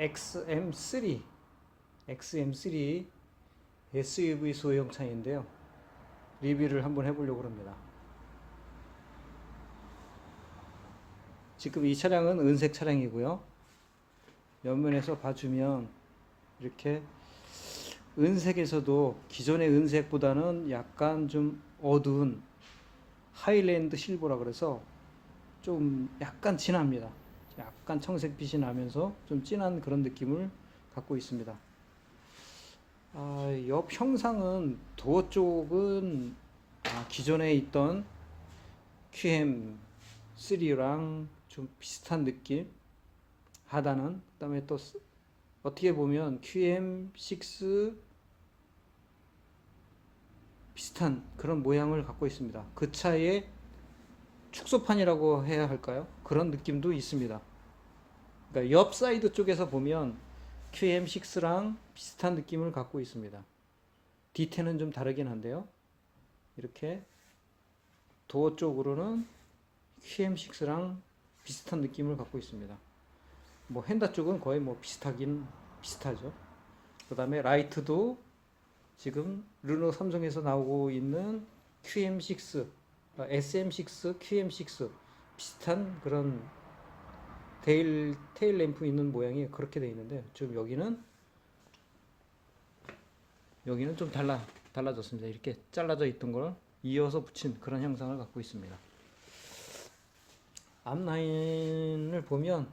XM3 XM3 SUV 소형 차인데요. 리뷰를 한번 해보려고 합니다. 지금 이 차량은 은색 차량이고요. 옆면에서 봐주면 이렇게 은색에서도 기존의 은색보다는 약간 좀 어두운 하이랜드 실버라 그래서 좀 약간 진합니다. 약간 청색빛이 나면서 좀 진한 그런 느낌을 갖고 있습니다. 아, 옆 형상은 도어 쪽은 아, 기존에 있던 QM3랑 좀 비슷한 느낌 하다는 그다음에 또 스- 어떻게 보면 QM6 비슷한 그런 모양을 갖고 있습니다. 그 차에 축소판이라고 해야 할까요? 그런 느낌도 있습니다. 그러니까 옆 사이드 쪽에서 보면 QM6랑 비슷한 느낌을 갖고 있습니다. D10은 좀 다르긴 한데요. 이렇게 도어 쪽으로는 QM6랑 비슷한 느낌을 갖고 있습니다. 뭐 핸다 쪽은 거의 뭐 비슷하긴 비슷하죠. 그 다음에 라이트도 지금 르노 삼성에서 나오고 있는 QM6, 아, SM6, QM6 비슷한 그런 테일 테일 램프 있는 모양이 그렇게 돼 있는데 지금 여기는 여기는 좀 달라 달라졌습니다. 이렇게 잘라져 있던 걸 이어서 붙인 그런 형상을 갖고 있습니다. 앞라인을 보면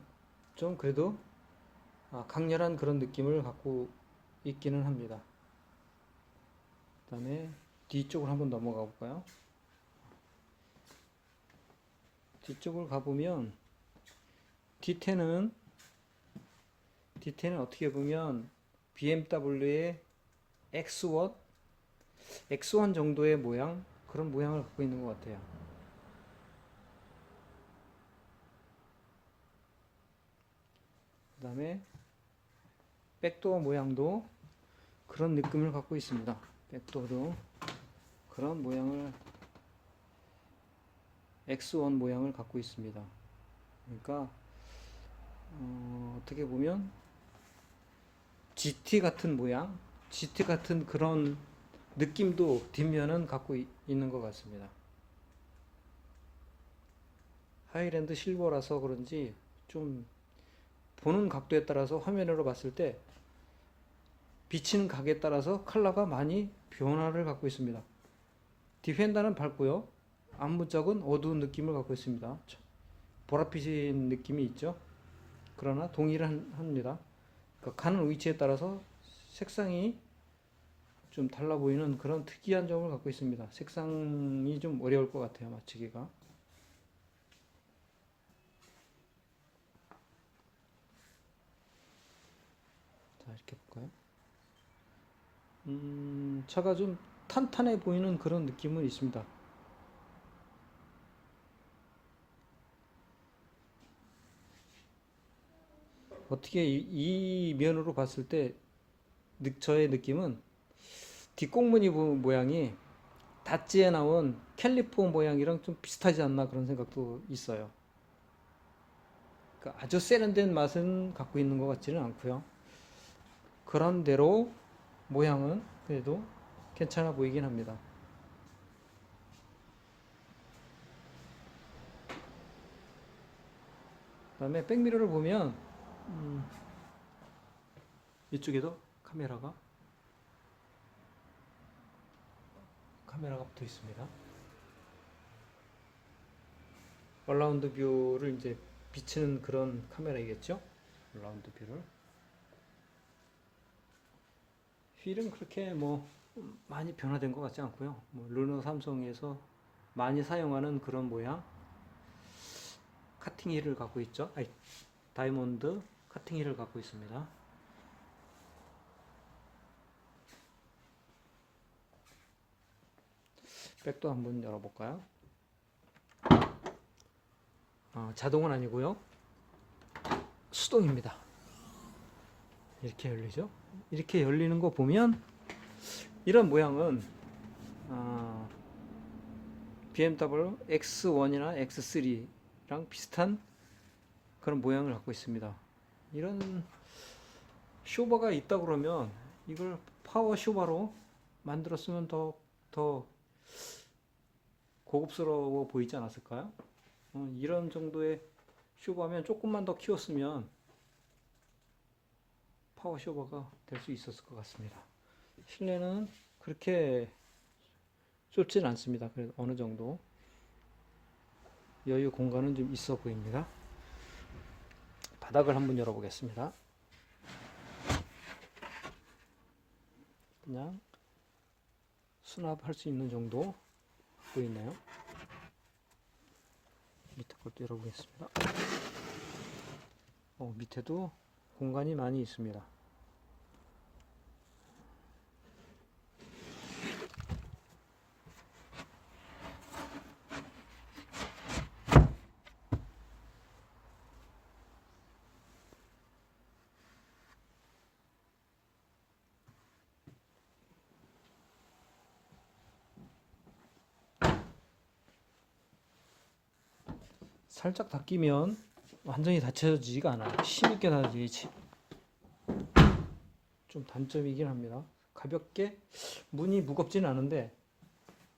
좀 그래도 아, 강렬한 그런 느낌을 갖고 있기는 합니다. 그 다음에 뒤쪽으로 한번 넘어가 볼까요? 뒤쪽을 가보면 D10은 D10은 어떻게 보면 BMW의 X1 X1 정도의 모양 그런 모양을 갖고 있는 것 같아요. 그 다음에 백도어 모양도 그런 느낌을 갖고 있습니다. 백도어도 그런 모양을 X1 모양을 갖고 있습니다. 그러니까 어, 어떻게 보면 GT 같은 모양, GT 같은 그런 느낌도 뒷면은 갖고 이- 있는 것 같습니다. 하이랜드 실버라서 그런지 좀 보는 각도에 따라서 화면으로 봤을 때 비치는 각에 따라서 컬러가 많이 변화를 갖고 있습니다. 디펜더는 밝고요. 앞문짝은 어두운 느낌을 갖고 있습니다. 보랏빛인 느낌이 있죠. 그러나 동일합니다. 그러니까 가는 위치에 따라서 색상이 좀 달라 보이는 그런 특이한 점을 갖고 있습니다. 색상이 좀 어려울 것 같아요, 맞추기가. 자, 이렇게 볼까요? 음, 차가 좀 탄탄해 보이는 그런 느낌은 있습니다. 어떻게 이, 이 면으로 봤을 때 느- 저의 느낌은 뒷공무니 모- 모양이 다찌에 나온 캘리포 모양이랑 좀 비슷하지 않나 그런 생각도 있어요. 그러니까 아주 세련된 맛은 갖고 있는 것 같지는 않고요. 그런 대로 모양은 그래도 괜찮아 보이긴 합니다. 그 다음에 백미러를 보면 음, 이쪽에도 카메라가 카메라가 붙어 있습니다. 얼라운드 뷰를 이제 비치는 그런 카메라이겠죠? 얼라운드 뷰를. 휠은 그렇게 뭐 많이 변화된 것 같지 않고요. 뭐 르노 삼성에서 많이 사용하는 그런 모양 카팅 힐을 갖고 있죠. 아이, 다이몬드 카팅 힐을 갖고 있습니다. 백도 한번 열어볼까요? 어, 자동은 아니고요. 수동입니다. 이렇게 열리죠. 이렇게 열리는 거 보면 이런 모양은 아, BMW X1이나 X3랑 비슷한 그런 모양을 갖고 있습니다. 이런 쇼바가 있다 그러면 이걸 파워 쇼바로 만들었으면 더, 더 고급스러워 보이지 않았을까요? 어, 이런 정도의 쇼바면 조금만 더 키웠으면 파워 쇼바가 될 수 있었을 것 같습니다. 실내는 그렇게 좁진 않습니다. 그래도 어느 정도 여유 공간은 좀 있어 보입니다. 바닥을 한번 열어보겠습니다. 그냥 수납할 수 있는 정도 보이네요. 밑에 것도 열어보겠습니다. 어, 밑에도 공간이 많이 있습니다. 살짝 닫히면 완전히 닫혀지지가 않아요. 힘있게 닫아지지. 좀 단점이긴 합니다. 가볍게 문이 무겁지는 않은데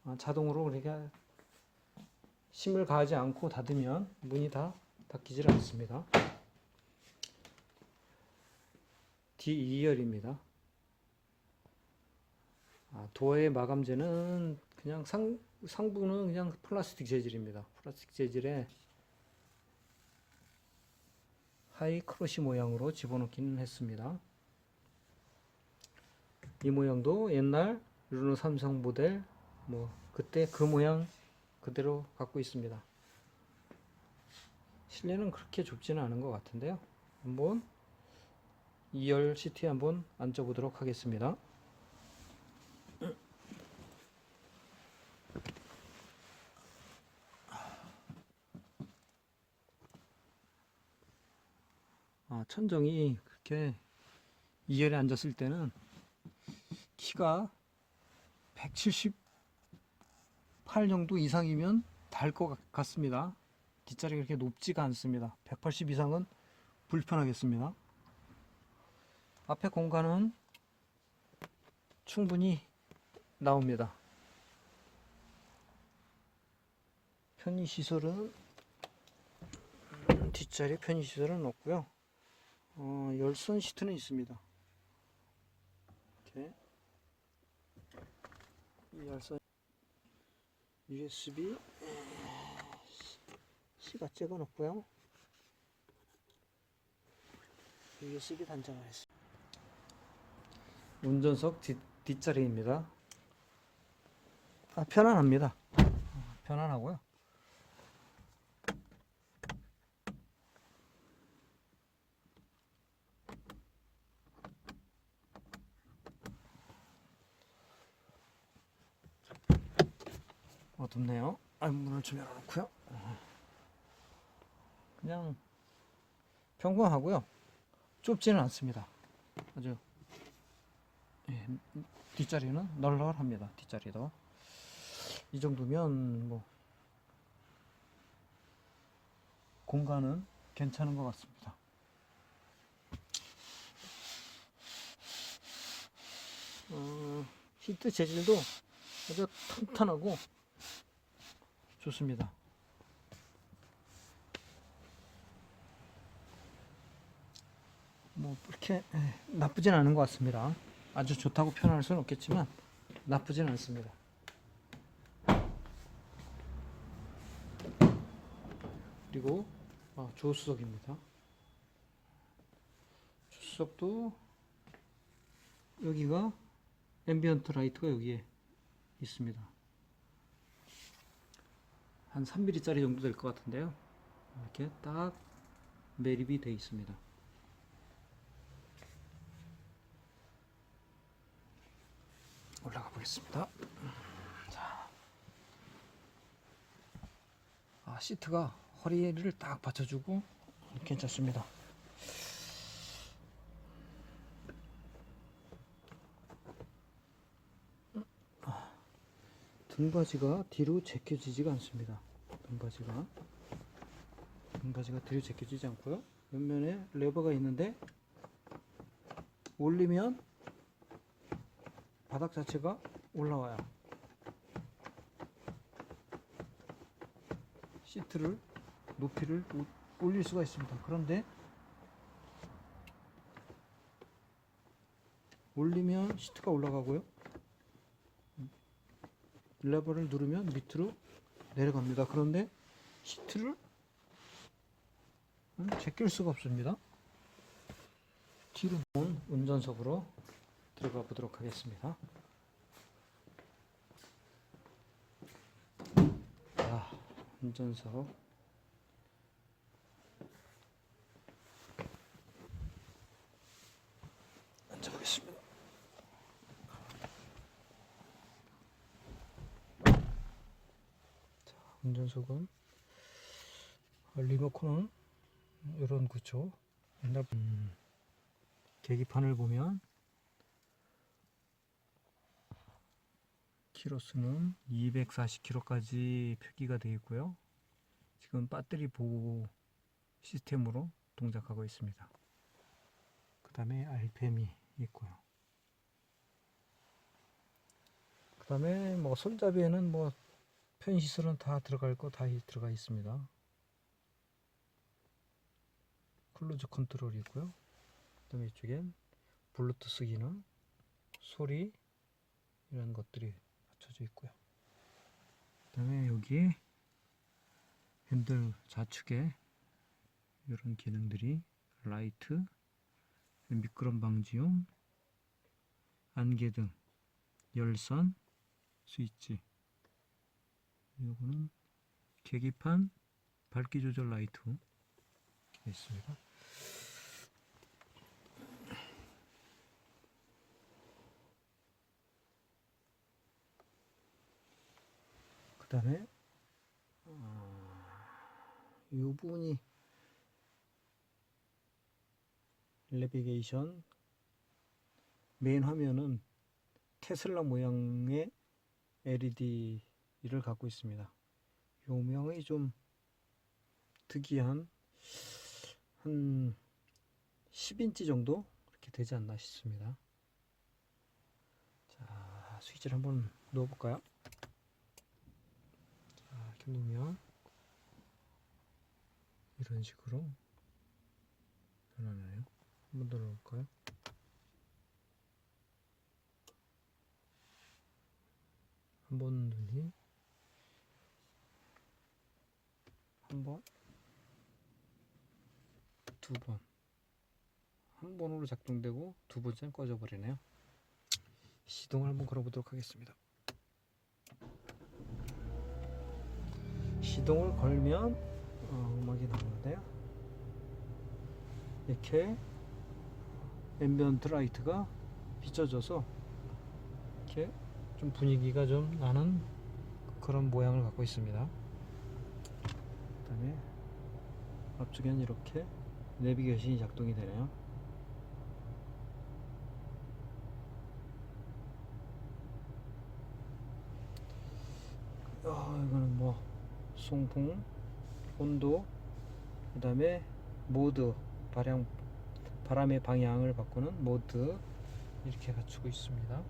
아, 자동으로 그렇게 힘을 가하지 않고 닫으면 문이 다 닫히질 않습니다. D2열입니다. 아, 도어의 마감재는 그냥 상, 상부는 그냥 플라스틱 재질입니다. 플라스틱 재질에 하이 크로시 모양으로 집어넣기는 했습니다. 이 모양도 옛날 르노 삼성 모델 뭐 그때 그 모양 그대로 갖고 있습니다. 실내는 그렇게 좁지는 않은 것 같은데요. 한번 2열 시트에 한번 앉아보도록 하겠습니다. 천정이 그렇게 2열에 앉았을 때는 키가 178 정도 이상이면 달 것 같습니다. 뒷자리가 그렇게 높지가 않습니다. 180 이상은 불편하겠습니다. 앞에 공간은 충분히 나옵니다. 편의 시설은 뒷자리 편의 시설은 없고요. 어, 열선 시트는 있습니다. 이렇게 이 열선 USB C가 찍어 놓고요. USB 단자가 있습니다. 운전석 뒷, 뒷자리입니다. 아, 편안합니다. 어, 편안하고요. 어둡네요. 아, 문을 좀 열어놓고요. 그냥 평범하고요. 좁지는 않습니다. 아주 예, 뒷자리는 널널합니다. 뒷자리도 이 정도면 뭐 공간은 괜찮은 것 같습니다. 어, 시트 재질도 아주 탄탄하고 좋습니다. 뭐 그렇게 에, 나쁘진 않은 것 같습니다. 아주 좋다고 표현할 수는 없겠지만 나쁘진 않습니다. 그리고 아, 조수석입니다. 조수석도 여기가 앰비언트 라이트가 여기에 있습니다. 한 3mm짜리 정도 될 것 같은데요. 이렇게 딱 매립이 되어 있습니다. 올라가 보겠습니다. 자, 아, 시트가 허리를 딱 받쳐주고 괜찮습니다. 등받이가 뒤로 제껴지지가 않습니다. 등받이가 등받이가 뒤로 제껴지지 않고요. 옆면에 레버가 있는데 올리면 바닥 자체가 올라와요. 시트를 높이를 오- 올릴 수가 있습니다. 그런데 올리면 시트가 올라가고요. 레버를 누르면 밑으로 내려갑니다. 그런데 시트를 음, 제낄 수가 없습니다. 뒤로 온 운전석으로 들어가 보도록 하겠습니다. 아, 운전석. 앉아보겠습니다. 자, 운전석은 아, 리모컨은 이런 구조. 옛날 음, 계기판을 보면 키로수는 240km까지 표기가 되어 있고요. 지금 배터리 보호 시스템으로 동작하고 있습니다. 그 다음에 RPM이 있고요. 그 다음에 뭐 손잡이에는 뭐 편시설은 다 들어갈 거 다 들어가 있습니다. 클루즈 컨트롤이 있고요. 그 다음에 이쪽엔 블루투스 기능, 소리 이런 것들이 갖춰져 있고요. 그 다음에 여기 핸들 좌측에 이런 기능들이 라이트, 미끄럼 방지용, 안개등, 열선, 스위치 요거는 계기판, 밝기 조절 라이트 있습니다. 그 다음에 이 부분이 내비게이션 메인 화면은 테슬라 모양의 LED 를 갖고 있습니다. 요명이 좀 특이한 한 10인치 정도 이렇게 되지 않나 싶습니다. 자, 스위치를 한번 넣어 볼까요? 자, 이렇게 놓으면 이런 식으로 변하네요. 한번 더 넣을까요? 한 번 눈이 한 번, 두 번. 한 번으로 작동되고 두 번째는 꺼져버리네요. 시동을 한번 걸어보도록 하겠습니다. 시동을 걸면 어, 음악이 나오는데요. 이렇게 앰비언트 라이트가 비춰져서 이렇게 좀 분위기가 좀 나는 그런 모양을 갖고 있습니다. 그다음에 앞쪽에는 이렇게 내비게이션이 작동이 되네요. 아, 이거는 뭐 송풍, 온도, 그 다음에 모드, 발향, 바람의 방향을 바꾸는 모드 이렇게 갖추고 있습니다.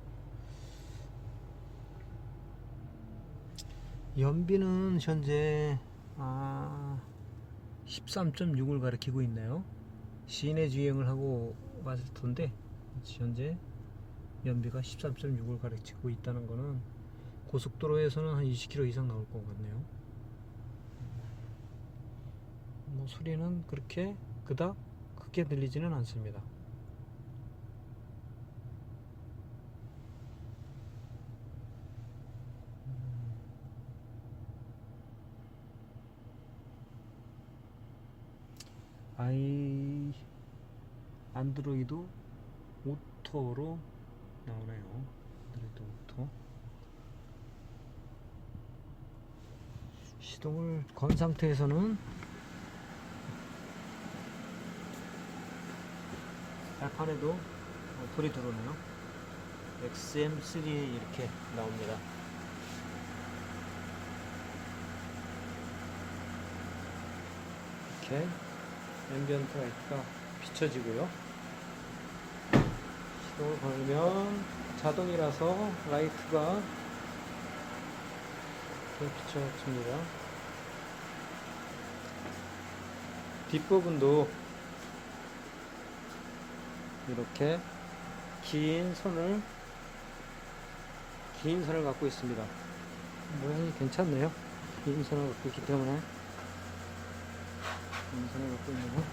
연비는 현재 아, 13.6을 가리키고 있네요. 시내 주행을 하고 왔을 텐데 현재 연비가 13.6을 가리키고 있다는 거는 고속도로에서는 한 20km 이상 나올 것 같네요. 뭐 소리는 그렇게 그닥 크게 들리지는 않습니다. 아이 안드로이드 오토로 나오네요. 안드로이드 오토. 시동을 건 상태에서는 발판에도 어, 불이 들어오네요. XM3 이렇게 나옵니다. 이렇게 앰비언트 라이트가 비춰지고요. 시동을 걸면 자동이라서 라이트가 비춰집니다. 뒷부분도 이렇게 긴 선을 긴 선을 갖고 있습니다. 모양이 괜찮네요. 긴 선을 갖고 있기 때문에 긴 선을 갖고 있는 거.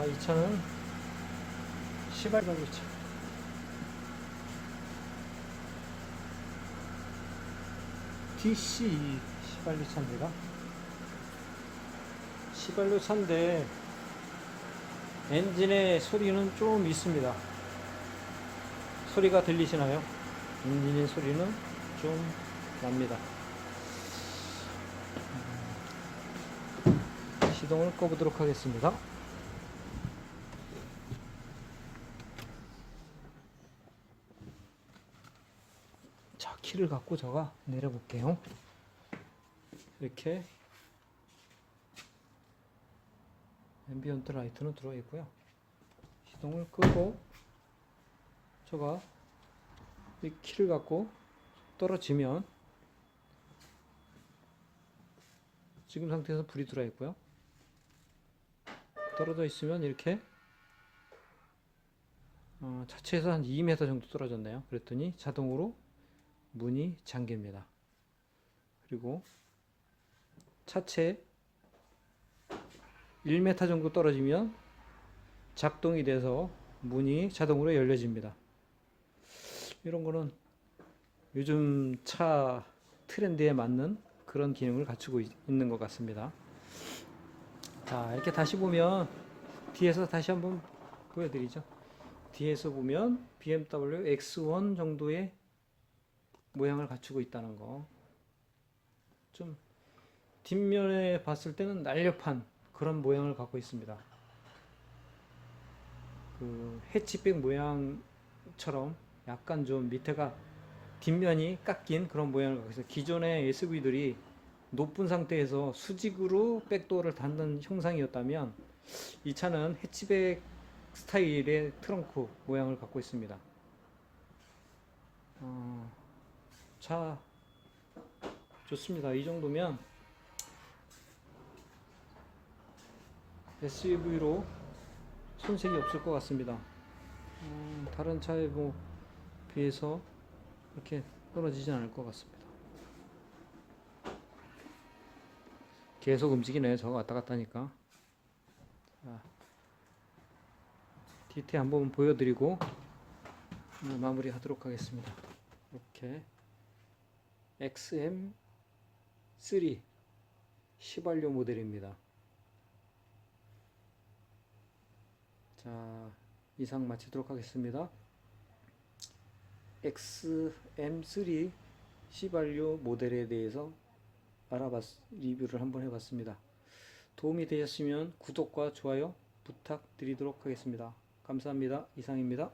아, 이 차는 시발견 차. DC 시발류 차입니다. 시발류 차인데 엔진의 소리는 좀 있습니다. 소리가 들리시나요? 엔진의 소리는 좀 납니다. 음, 시동을 꺼보도록 하겠습니다. 자, 키를 갖고 제가 내려볼게요. 이렇게 앰비언트 라이트는 들어 있고요. 시동을 끄고 제가 이 키를 갖고 떨어지면 지금 상태에서 불이 들어 있고요. 떨어져 있으면 이렇게 어, 자체에서 한 2m 정도 떨어졌네요. 그랬더니 자동으로 문이 잠깁니다. 그리고 차체 1m 정도 떨어지면 작동이 돼서 문이 자동으로 열려집니다. 이런 거는 요즘 차 트렌드에 맞는 그런 기능을 갖추고 있- 있는 것 같습니다. 자, 이렇게 다시 보면 뒤에서 다시 한번 보여드리죠. 뒤에서 보면 BMW X1 정도의 모양을 갖추고 있다는 거. 좀 뒷면에 봤을 때는 날렵한 그런 모양을 갖고 있습니다. 그 해치백 모양처럼 약간 좀 밑에가 뒷면이 깎인 그런 모양을 갖고 있어요. 기존의 SUV들이 높은 상태에서 수직으로 백도어를 닫는 형상이었다면 이 차는 해치백 스타일의 트렁크 모양을 갖고 있습니다. 어, 차 좋습니다. 이 정도면 SUV로 손색이 없을 것 같습니다. 음, 다른 차에 뭐 비해서 그렇게 떨어지진 않을 것 같습니다. 계속 움직이네. 저거 왔다 갔다 하니까. 자, 뒤태 한번 보여드리고 마무리 하도록 하겠습니다. 이렇게 XM3 시발료 모델입니다. 자, 이상 마치도록 하겠습니다. XM3 시발료 모델에 대해서 알아봤, 리뷰를 한번 해봤습니다. 도움이 되셨으면 구독과 좋아요 부탁드리도록 하겠습니다. 감사합니다. 이상입니다.